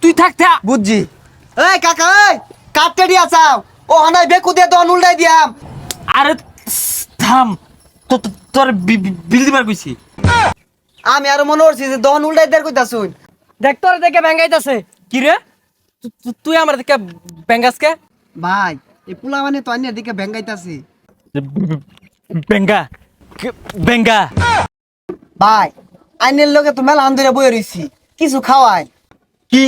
তুই থাক থাক। বুঝছি। এই কাকা এই কাটতে দিয়া চাও ও হানাই বেকু দিয়ে দন উল্টাই দিয়াম। আরে থাম। তো তোর বিল দিবার কইছি। আমি আরও মনে করছি যে দন উল্টাই দেয়ার কইতা শুন দেখ তোর দেখে ব্যাঙ্গাইতাছে কি রে? তুই আমার দেখে ব্যাঙ্গাসকে ভাই এই পোলা মানে তো আনিয়া দিকে ভেঙ্গাইতাছি। বেঙ্গা কে- বেঙ্গা ভাই আইনের লোকে তো মেলা আন্দরে বয়ে রইছি। কিছু খাওয়াই কি?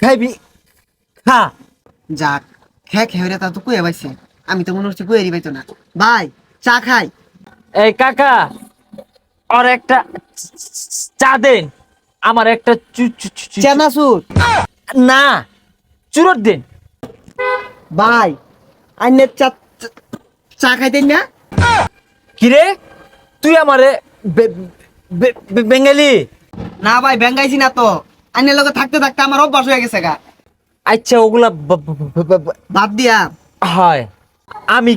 খাইবি? খা। যাক খে খে রে তা তো কুয়ে পাইছে আমি তো মনে হচ্ছে কুয়েরই পাইতো না। ভাই চা খাই। এই কাকা আর একটা চা দেন। আমার একটা চু- চু- চু- চু- চেনাচুর না চুরত দেন। ভাই আইনের চা চা- খাইতেন না? কিরে? তুই আমারে বেঙ্গালি? না ভাই ভেঙ্গাইছি না তো। আইনের লোকে থাকতে থাকতে আমার অভ্যাস হয়ে গেছে গা। আচ্ছা ওগুলা বাদ দিয়া। হয়। আমি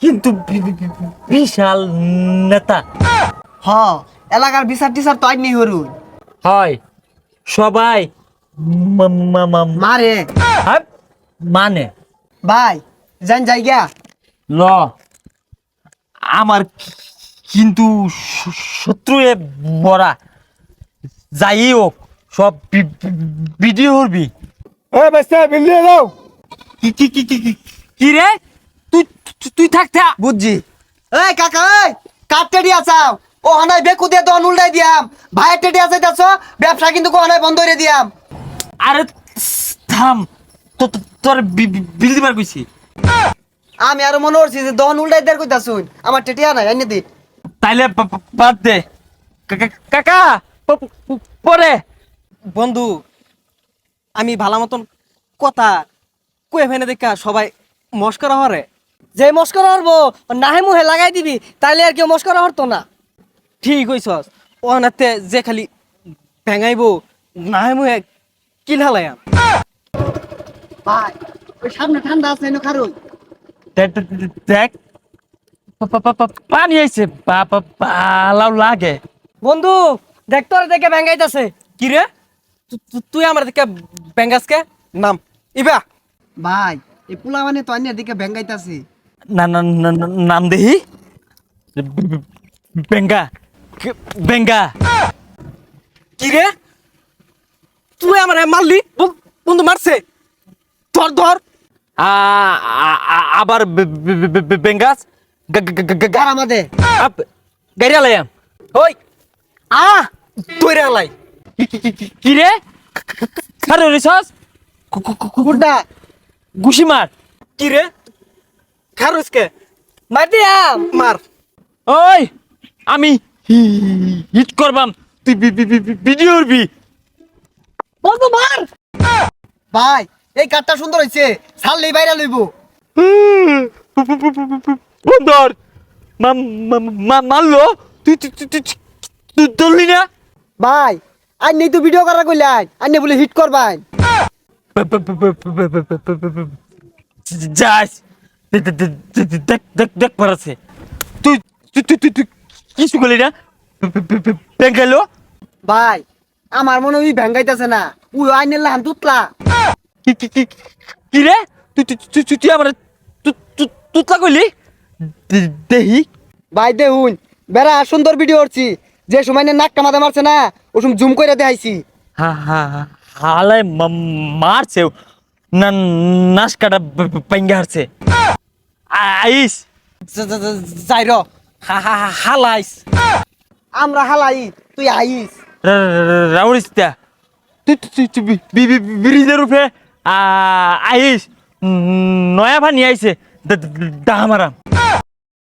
কিন্তু বিশাল নেতা। হ এলাকার বিচার টিচার তো আইনি হরু হয়। সবাই মারে। হ্যাঁ, মানে? ভাই যান যাই গিয়া। ল। আমার কিন্তু শত্রু এ বড়া যাই হোক সব ভিডিও করবি। এই বাচ্চা বিল দাও কি কি কি কি কি- রে? তুই তুই- তুই থাক থাক বুঝছি। এই কাকা এই কাটতে দিয়া চাও ও হানাই বেকু দিয়ে দন উল্টাই দিয়াম। ভাইয়ের টেটে আছে দেখছ? ব্যবসা কিন্তু কোহানায় বন্ধ করে দিয়াম। আরে থাম। তো তোর বিল দিবার কইছি। আমি আরও মনে করছি যে দন উল্টাই দেয়ার কইতা শুন আমার টেটিয়া নাই এনে দি। তাইলে বাদ দে। কাকা! পরে। বন্ধু আমি ভালো মতন কথা কুয়ে ফেনে দেখা সবাই মস্করা হরে। যে মস্করা হরবো নাহে মুহে লাগাই দিবি তাইলে আর কেউ মস্করা হরতো না। ঠিক হইছস ও নাতে যে খালি ভেঙাইবো নাহে মুহে কিল হালায়াম ভাই ওই সামনে ঠান্ডা আছে এনে খারুন দেখ দেখ- দেখ- দেখ। পা- পা- পা- পা- পানি আইছে। পা পা পালাও লাগে। বন্ধু দেখ তোর দেখে ব্যাঙ্গাইতাছে কি রে? তুই আমার দেখে ব্যাঙ্গাসকে নাম। ইবা। ভাই এই পোলা মানে তো আইনের দিকে ভেঙ্গাইতাছি। না না নাম দেহি। বেঙ্গা কে- বেঙ্গা কি রে? তুই আমার মারলি? বন- বন্ধু মারছে। ধর ধর। আবার বেঙ্গাস গার আমাদের। আপ- গাড়ি আলাইয়াম ওই। আ তৈরে আলাই। কি রে? খারে রিসস কুকুরটা। গুশি মার। কি রে? খারুসকে মার দিয়াম মার। ওই আমি হিট করবাম। তুই ভিডিও করবি মার। ভাই এই কাঠটা সুন্দর ছাড়লেই বাইরে লইব। মারলো। তুই তুই তুই তুই তুই না? ভাই আই নেই তো ভিডিও করা কইলাই আই বলে হিট করবাই। যাস। দেখ দেখ দেখ পারাছে তুই তুই তুই তুই কিছু করলি না বেঙ্গালো ভাই আমার মনে হয় ভেঙ্গাইতেছে না। উই আইনের লাহান তুতলা। কি কি কি কি রে? তুই তুই তুই তুই আমার তুতলা কইলি? দেহি। ভাই দেখুন বেড়া সুন্দর ভিডিও করছি। যে সময় নাক কামাতে মারছে না ও সময় জুম করে দেখাইছি। হা হা হা হালাই মারছে না নাশ কাটা পাইঙ্গা হারছে। আইস। যাই র। হা হা হা হালাইস। আমরা হালাই তুই আইস। বি- ব্রিজের উপরে আইস। নয়া পানি আইছে। দামারাম